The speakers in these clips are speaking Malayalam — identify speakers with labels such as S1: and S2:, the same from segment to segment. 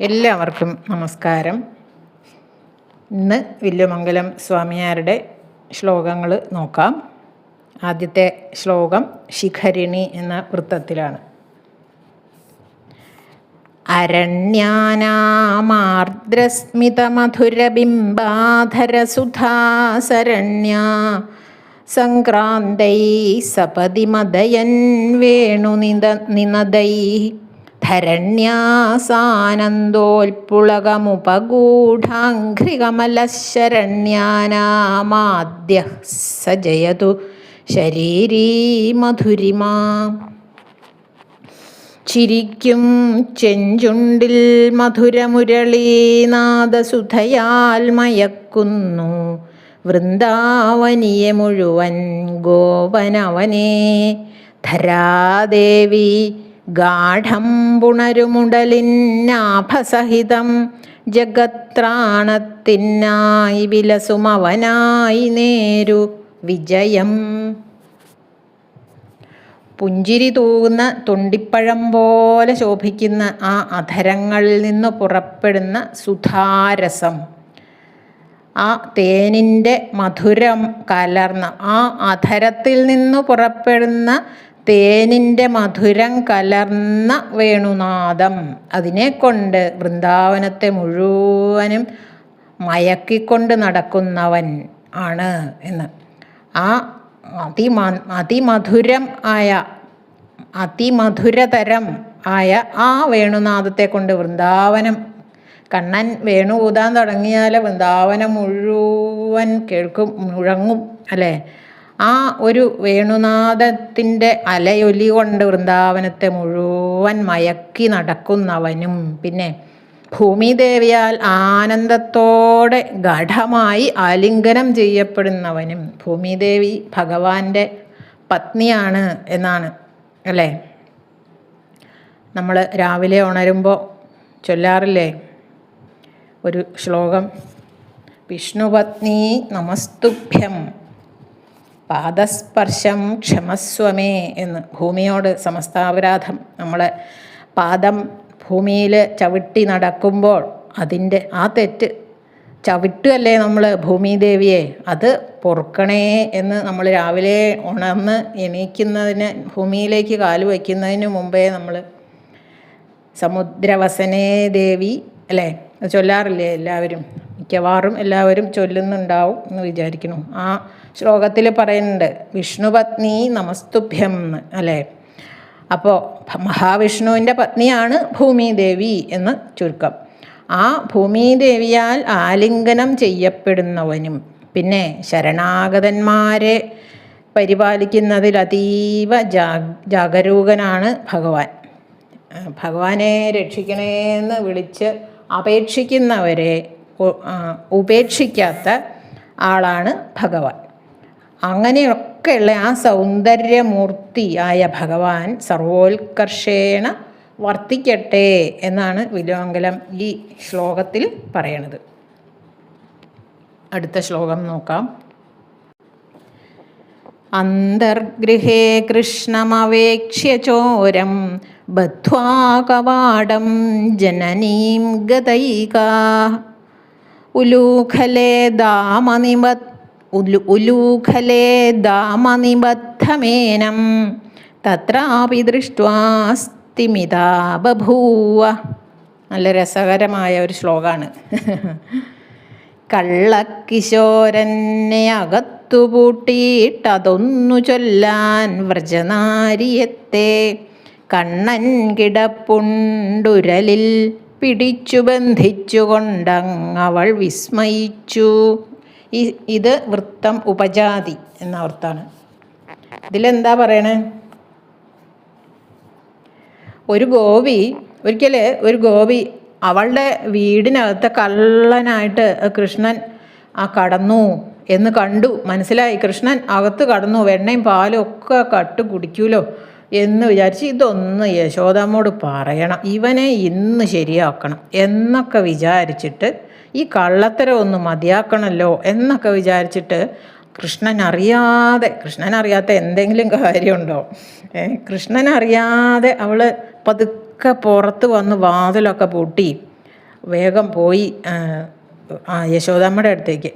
S1: എല്ലാവർക്കും നമസ്കാരം. ഇന്ന് വില്ലുമംഗലം സ്വാമിയാരുടെ ശ്ലോകങ്ങൾ നോക്കാം. ആദ്യത്തെ ശ്ലോകം ശിഖരിണി എന്ന വൃത്തത്തിലാണ്. അരണ്യാനാമാർദ്രസ്മിതമധുരബിംബാധരസുധാസരണ്യാ സംക്രാന്തൈ സപതി മദയൻ വേണുനിത നിനദൈ ധരണ്യാസാനന്ദോൽപ്പുളകമുപഗൂഢാഘ്രികമലശരണ്യാനാമാദ്യ സജയതു ശരീരീ മധുരിമാ. ചിരിക്കും ചെഞ്ചുണ്ടിൽ മധുരമുരളീനാദസുധയാൽ മയക്കുന്നു. വൃന്ദാവനിയെ മുഴുവൻ ഗോപനവനെ ധരാദേവി ഗാഠം പുണരുമുടലിന്നാഭസഹിതം ജഗത്രാണത്തിനായി വിലസുമവനായി നേരു വിജയം. പുഞ്ചിരി തൂകുന്ന തുണ്ടിപ്പഴം പോലെ ശോഭിക്കുന്ന ആ അധരങ്ങളിൽ നിന്ന് പുറപ്പെടുന്ന സുധാരസം ആ തേനിന്റെ മധുരം കലർന്ന ആ അധരത്തിൽ നിന്ന് പുറപ്പെടുന്ന തേനിന്റെ മധുരം കലർന്ന വേണുനാദം. അതിനെക്കൊണ്ട് വൃന്ദാവനത്തെ മുഴുവനും മയക്കിക്കൊണ്ട് നടക്കുന്നവൻ ആണ് എന്ന്. ആ അതിമ അതിമധുരം ആയ അതിമധുരതരം ആയ ആ വേണുനാദത്തെ കൊണ്ട് വൃന്ദാവനം കണ്ണൻ വേണു ഊതാൻ തുടങ്ങിയാൽ വൃന്ദാവനം മുഴുവൻ കേൾക്കും മുഴങ്ങും അല്ലേ? ആ ഒരു വേണുനാഥത്തിന്റെ അലയൊലി കൊണ്ട് വൃന്ദാവനത്തെ മുഴുവൻ മയക്കി നടക്കുന്നവനും പിന്നെ ഭൂമിദേവിയാൽ ആനന്ദത്തോടെ ഗാഠമായി ആലിംഗനം ചെയ്യപ്പെടുന്നവനും ഭൂമിദേവി ഭഗവാന്റെ പത്നിയാണ് എന്നാണ് അല്ലേ? നമ്മൾ രാവിലെ ഉണരുമ്പോൾ ചൊല്ലാറില്ലേ? ഒരു ശ്ലോകം വിഷ്ണുപത്നി നമസ്തുഭ്യം പാദസ്പർശം ക്ഷമസ്വമേ എന്ന് ഭൂമിയോട് സമസ്താപരാധം. നമ്മൾ പാദം ഭൂമിയിൽ ചവിട്ടി നടക്കുമ്പോൾ അതിന്റെ ആ തെറ്റ് ചവിട്ടുമല്ലേ നമ്മൾ ഭൂമിദേവിയെ? അത് പൊറുക്കണേ എന്ന് നമ്മൾ രാവിലെ ഉണർന്ന് എണീക്കുന്നതിന് ഭൂമിയിലേക്ക് കാൽ വയ്ക്കുന്നതിന് മുമ്പേ നമ്മൾ സമുദ്രവസനേ ദേവി അല്ലേ? ചൊല്ലാറില്ലേ എല്ലാവരും? മിക്കവാറും എല്ലാവരും ചൊല്ലുന്നുണ്ടാവും എന്ന് വിചാരിക്കുന്നു. ആ ശ്ലോകത്തിൽ പറയുന്നുണ്ട് വിഷ്ണുപത്നി നമസ്തുഭ്യം അല്ലേ? അപ്പോൾ മഹാവിഷ്ണുവിന്റെ പത്നിയാണ് ഭൂമിദേവി എന്ന് ചുരുക്കം. ആ ഭൂമിദേവിയാൽ ആലിംഗനം ചെയ്യപ്പെടുന്നവനും പിന്നെ ശരണാഗതന്മാരെ പരിപാലിക്കുന്നതിൽ അതീവ ജാഗരൂകനാണ് ഭഗവാൻ. ഭഗവാനെ രക്ഷിക്കണേന്ന് വിളിച്ച് അപേക്ഷിക്കുന്നവരെ ഉപേക്ഷിക്കാത്ത ആളാണ് ഭഗവാൻ. അങ്ങനെയൊക്കെയുള്ള ആ സൗന്ദര്യമൂർത്തിയായ ഭഗവാൻ സർവോത്കർഷേണ വർത്തിക്കട്ടെ എന്നാണ് വിലോങ്കലം ഈ ശ്ലോകത്തിൽ പറയണത്. അടുത്ത ശ്ലോകം നോക്കാം. അന്തർഗൃഹേ കൃഷ്ണമവേക്ഷ്യ ചോരം ബദ്ധ്വാ കവാടം ജനനീം ഗതൈകാ. ഉലൂഖലേ ദാമനിബത് ഉലു ഉലൂഖലേ ദാമനിബദ്ധമേനം. തത്രാപി ദൃഷ്ട്വാസ്തിമിതാ ബഭൂവ. നല്ല രസകരമായ ഒരു ശ്ലോകമാണ് കള്ളക്കിശോരനെ അകത്തുപൂട്ടിയിട്ടതൊന്നു ചൊല്ലാൻ വ്രജനാരിയത്തെ. കണ്ണൻ കിടപ്പുണ്ടുരലിൽ പിടിച്ചു ബന്ധിച്ചുകൊണ്ടങ്ങവൾ വിസ്മയിച്ചു. ഈ ഇത് വൃത്തം ഉപജാതി എന്ന അർത്ഥമാണ് ഇതിലെന്താ പറയണേ? ഒരു ഗോപി ഒരിക്കൽ ഒരു ഗോപി അവളുടെ വീടിനകത്ത് കള്ളനായിട്ട് കൃഷ്ണൻ ആ കടന്നു എന്ന് കണ്ടു. മനസ്സിലായി? കൃഷ്ണൻ അകത്ത് കടന്നു. വെണ്ണയും പാലും ഒക്കെ കട്ട് കുടിക്കൂലോ എന്ന് വിചാരിച്ച് ഇതൊന്ന് യശോദമ്മോട് പറയണം. ഇവനെ ഇന്ന് ശരിയാക്കണം എന്നൊക്കെ വിചാരിച്ചിട്ട് ഈ കള്ളത്തരം ഒന്ന് മതിയാക്കണമല്ലോ എന്നൊക്കെ വിചാരിച്ചിട്ട് കൃഷ്ണൻ അറിയാതെ കൃഷ്ണൻ അറിയാത്ത എന്തെങ്കിലും കാര്യമുണ്ടോ? കൃഷ്ണൻ അറിയാതെ അവൾ പതുക്കെ പുറത്ത് വന്ന് വാതിലൊക്കെ പൂട്ടി വേഗം പോയി ആ യശോദമ്മയുടെ അടുത്തേക്ക്.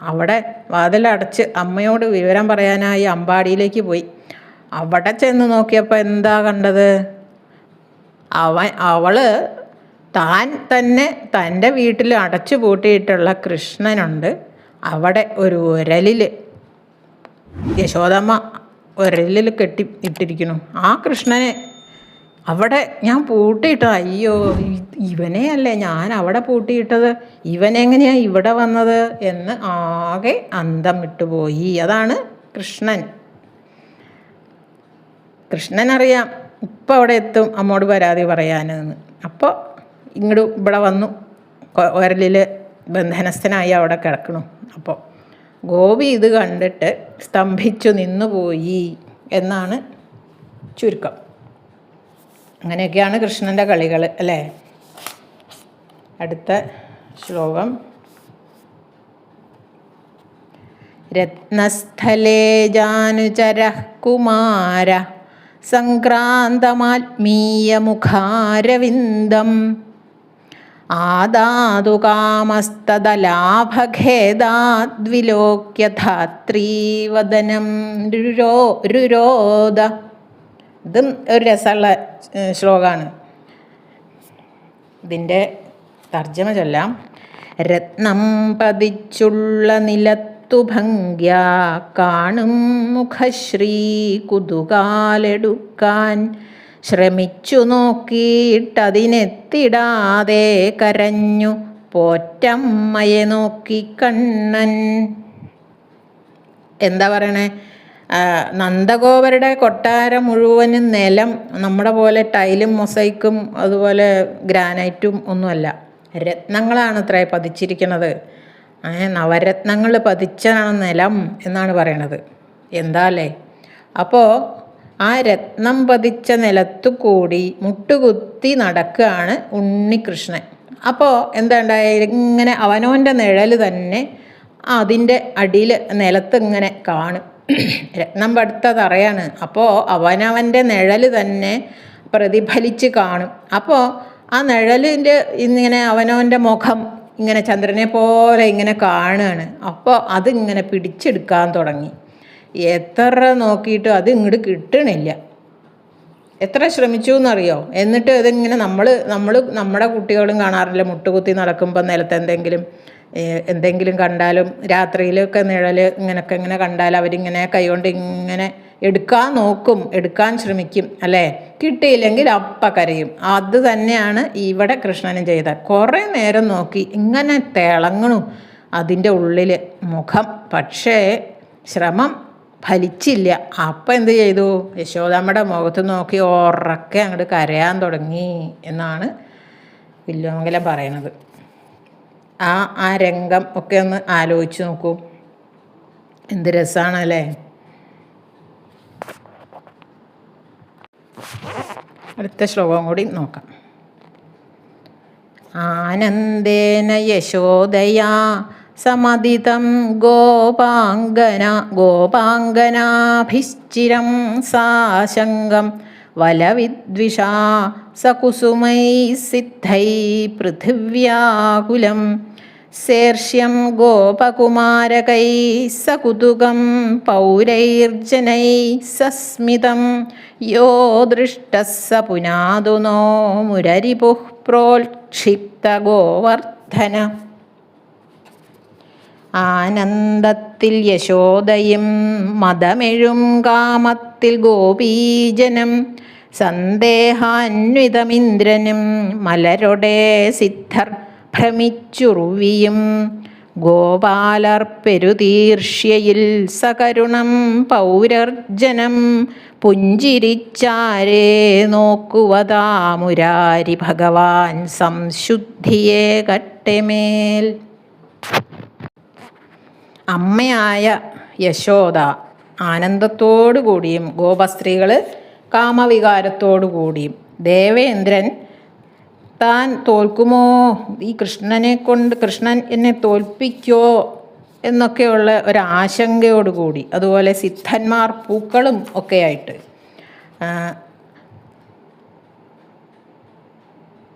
S1: അവിടെ വാതിലടച്ച് അമ്മയോട് വിവരം പറയാനായി അമ്പാടിയിലേക്ക് പോയി. അവിടെ ചെന്ന് നോക്കിയപ്പോൾ എന്താ കണ്ടത്? അവൻ അവൾ താൻ തന്നെ തന്റെ വീട്ടിൽ അടച്ചു പൂട്ടിയിട്ടുള്ള കൃഷ്ണനുണ്ട്. അവിടെ ഒരു ഉരലിൽ യശോദമ്മ ഉരലിൽ കെട്ടി ഇട്ടിരിക്കുന്നു. ആ കൃഷ്ണനെ അവിടെ ഞാൻ പൂട്ടിയിട്ട അയ്യോ ഇവനെ അല്ലേ ഞാൻ അവിടെ പൂട്ടിയിട്ടത്? ഇവനെങ്ങനെയാ ഇവിടെ വന്നത് എന്ന് ആകെ അന്തം വിട്ടുപോയി അതാണ് കൃഷ്ണൻ. കൃഷ്ണൻ അറിയാം ഇപ്പം അവിടെ എത്തും അമ്മോട് പരാതി പറയാനെന്ന്. ഇങ്ങോട്ട് ഇവിടെ വന്നു. ഒരലിൽ ബന്ധനസ്ഥനായി അവിടെ കിടക്കണു. അപ്പോൾ ഗോപി ഇത് കണ്ടിട്ട് സ്തംഭിച്ചു നിന്നുപോയി എന്നാണ് ചുരുക്കം. അങ്ങനെയൊക്കെയാണ് കൃഷ്ണന്റെ കളികൾ അല്ലേ? അടുത്ത ശ്ലോകം. രത്നസ്ഥലേ ജാനുചര കുമാര സംക്രാന്തമാത്മീയമുഖാരവിന്ദം ആദാതു കാമസ്തദലാഭഖേദാദ്വിലോക്യ ധാത്രീവദനം രുരോ രുരോദ. ഇതും ഒരു രസമുള്ള ശ്ലോകമാണ് ഇതിന്റെ തർജമ ചൊല്ലാം. രത്നം പതിച്ചുള്ള നിലത്തു ഭംഗ്യ കാണും മുഖശ്രീ കുതുകാലെടുക്കാൻ. ശ്രമിച്ചു നോക്കിയിട്ടതിനെത്തിടാതെ കരഞ്ഞു. പോറ്റമ്മയെ നോക്കി കണ്ണൻ. എന്താ പറയണേ? നന്ദഗോപരുടെ കൊട്ടാരം മുഴുവനും നിലം നമ്മുടെ പോലെ ടൈലും മൊസൈക്കും അതുപോലെ ഗ്രാനൈറ്റും ഒന്നുമല്ല. രത്നങ്ങളാണ് അത്ര പതിച്ചിരിക്കുന്നത് നവരത്നങ്ങൾ പതിച്ചാണ് നിലം എന്നാണ് പറയണത്. എന്താ അല്ലേ? അപ്പോൾ ആ രത്നം പതിച്ച നിലത്തു കൂടി മുട്ടുകുത്തി നടക്കുകയാണ് ഉണ്ണികൃഷ്ണൻ. അപ്പോൾ എന്താ ഉണ്ടായത് ഇങ്ങനെ അവനോന്റെ നിഴൽ തന്നെ അതിന്റെ അടിയിൽ നിലത്ത് ഇങ്ങനെ കാണും. രത്നം പടുത്ത തറയാണ്. അപ്പോൾ അവനവന്റെ നിഴൽ തന്നെ പ്രതിഫലിച്ച് കാണും. അപ്പോൾ ആ നിഴലിന്റെ ഇങ്ങനെ അവനവന്റെ മുഖം ഇങ്ങനെ ചന്ദ്രനെ പോലെ ഇങ്ങനെ കാണുകയാണ്. അപ്പോൾ അതിങ്ങനെ പിടിച്ചെടുക്കാൻ തുടങ്ങി. എത്ര നോക്കിയിട്ടും അത് ഇങ്ങോട്ട് കിട്ടണില്ല. എത്ര ശ്രമിച്ചു എന്നറിയോ എന്നിട്ട് ഇതിങ്ങനെ നമ്മൾ നമ്മൾ നമ്മുടെ കുട്ടികളും കാണാറില്ല? മുട്ടുകുത്തി നടക്കുമ്പോൾ നിലത്ത് എന്തെങ്കിലും എന്തെങ്കിലും കണ്ടാലും രാത്രിയിലൊക്കെ നിഴൽ ഇങ്ങനെയൊക്കെ ഇങ്ങനെ കണ്ടാൽ അവരിങ്ങനെ കൈകൊണ്ട് ഇങ്ങനെ എടുക്കാൻ നോക്കും എടുക്കാൻ ശ്രമിക്കും അല്ലേ? കിട്ടിയില്ലെങ്കിൽ അപ്പ കരയും. അത് തന്നെയാണ് ഇവിടെ കൃഷ്ണനും ചെയ്തത് കുറേ നേരം നോക്കി ഇങ്ങനെ തിളങ്ങണു അതിന്റെ ഉള്ളിൽ മുഖം. പക്ഷേ ശ്രമം ഫലിച്ചില്ല. അപ്പം എന്ത് ചെയ്തു? യശോദമ്മയുടെ മുഖത്ത് നോക്കി ഉറക്കെ അങ്ങോട്ട് കരയാൻ തുടങ്ങി എന്നാണ് വില്ലുമംഗലം പറയണത്. ആ ആ രംഗം ഒക്കെ ഒന്ന് ആലോചിച്ച് നോക്കൂ. എന്ത് രസമാണല്ലേ അടുത്ത ശ്ലോകം കൂടി നോക്കാം. ആനന്ദേന യശോദയാ സമദിതം ഗോപാംഗന ഗോപാംഗനാഭിശ്ചിരം സാശങ്കം വലവിദ്വിഷാ സകുസുമൈ സിദ്ധൈ പൃഥിവ്യാകുലം. ശേർഷ്യം ഗോപകുമാരകൈ സകുതുകം പൗരൈർജനൈ സസ്മിതം. യോ ദൃഷ്ട സ പുനാതു നോ മുരരിപുഃ പ്രോക്ഷിപ്ത ഗോവർദ്ധന. ആനന്ദത്തിൽ യശോദയും മതമെഴും കാമത്തിൽ ഗോപീജനം സന്ദേഹാന്വിതമിന്ദ്രനും മലരുടെ സിദ്ധർ ഭ്രമിച്ചുറുവിയും ഗോപാലർ പെരുതീർഷ്യയിൽ സകരുണം പൗരർജനം പുഞ്ചിരിച്ചാരേ നോക്കുവതാമുരാരി ഭഗവാൻ സംശുദ്ധിയെ കട്ടെമേൽ. അമ്മയായ യശോദ ആനന്ദത്തോടു കൂടിയും ഗോപസ്ത്രീകൾ കാമവികാരത്തോടു കൂടിയും ദേവേന്ദ്രൻ താൻ തോൽക്കുമോ? ഈ കൃഷ്ണനെ കൊണ്ട് കൃഷ്ണൻ എന്നെ തോൽപ്പിക്കോ? എന്നൊക്കെയുള്ള ഒരാശങ്കയോടുകൂടി അതുപോലെ സിദ്ധന്മാർ പൂക്കളും ഒക്കെയായിട്ട്.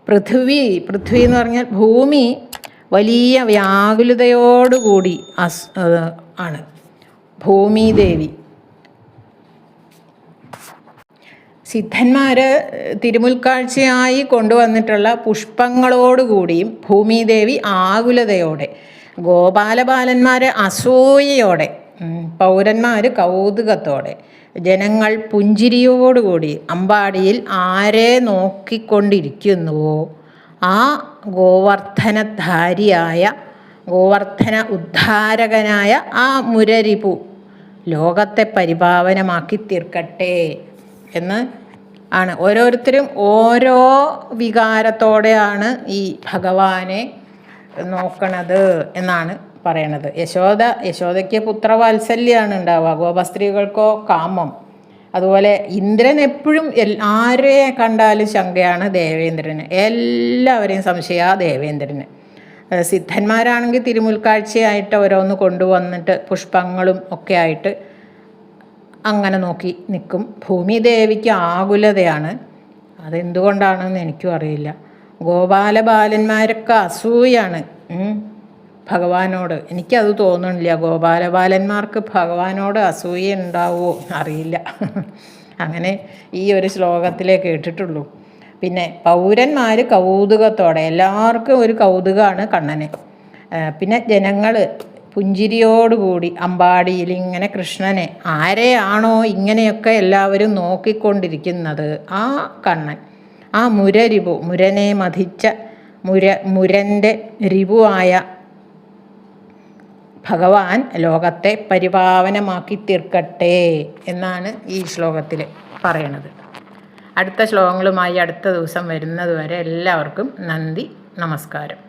S1: പൃഥ്വി പൃഥ്വി എന്ന് പറഞ്ഞാൽ ഭൂമി വലിയ വ്യാകുലതയോടുകൂടി അസ് ആണ്. ഭൂമിദേവി. സിദ്ധന്മാർ തിരുമുൽക്കാഴ്ചയായി കൊണ്ടുവന്നിട്ടുള്ള പുഷ്പങ്ങളോടുകൂടിയും ഭൂമിദേവി ആകുലതയോടെ ഗോപാലബാലന്മാർ അസൂയയോടെ പൗരന്മാർ കൗതുകത്തോടെ ജനങ്ങൾ പുഞ്ചിരിയോടുകൂടി അമ്പാടിയിൽ ആരെ നോക്കിക്കൊണ്ടിരിക്കുന്നുവോ? ആ ഗോവർദ്ധനധാരിയായ ഗോവർദ്ധന ഉദ്ധാരകനായ ആ മുരരിപു ലോകത്തെ പരിപാവനമാക്കി തീർക്കട്ടെ എന്ന് ആണ്. ഓരോരുത്തരും ഓരോ വികാരത്തോടെയാണ് ഈ ഭഗവാനെ നോക്കണത് എന്നാണ് പറയണത്. യശോദ യശോദയ്ക്ക് പുത്രവാത്സല്യമാണ് ഉണ്ടാവുക. ഗോപസ്ത്രീകൾക്കോ കാമം. അതുപോലെ ഇന്ദ്രൻ എപ്പോഴും ആരെ കണ്ടാലും ശങ്കയാണ് ദേവേന്ദ്രന്. എല്ലാവരെയും സംശയ ദേവേന്ദ്രന്. സിദ്ധന്മാരാണെങ്കിൽ തിരുമുൽക്കാഴ്ചയായിട്ട് ഓരോന്ന് കൊണ്ടുവന്നിട്ട് പുഷ്പങ്ങളും ഒക്കെ ആയിട്ട് അങ്ങനെ നോക്കി നിൽക്കും ഭൂമിദേവിക്ക് ആകുലതയാണ്. അതെന്തുകൊണ്ടാണെന്ന് എനിക്കും അറിയില്ല. ഗോപാലബാലന്മാരൊക്കെ അസൂയാണ്. ഭഗവാനോട്. എനിക്കത് തോന്നുന്നില്ല ഗോപാലബാലന്മാർക്ക് ഭഗവാനോട് അസൂയ ഉണ്ടാവുമോ അറിയില്ല. അങ്ങനെ ഈ ഒരു ശ്ലോകത്തിലേ കേട്ടിട്ടുള്ളൂ. പിന്നെ പൗരന്മാർ കൗതുകത്തോടെ എല്ലാവർക്കും ഒരു കൗതുകമാണ് കണ്ണന്. പിന്നെ ജനങ്ങൾ പുഞ്ചിരിയോടുകൂടി അമ്പാടിയിൽ ഇങ്ങനെ കൃഷ്ണനെ ആരെയാണോ ഇങ്ങനെയൊക്കെ എല്ലാവരും നോക്കിക്കൊണ്ടിരിക്കുന്നത്? ആ കണ്ണൻ ആ മുരരിപു മുരനെ മതിച്ച മുര മുരന്റെ രിപുവായ ഭഗവാൻ ലോകത്തെ പരിപാവനമാക്കി തീർക്കട്ടെ എന്നാണ് ഈ ശ്ലോകത്തിൽ പറയണത്. അടുത്ത ശ്ലോകങ്ങളുമായി അടുത്ത ദിവസം വരുന്നതുവരെ എല്ലാവർക്കും നന്ദി നമസ്കാരം.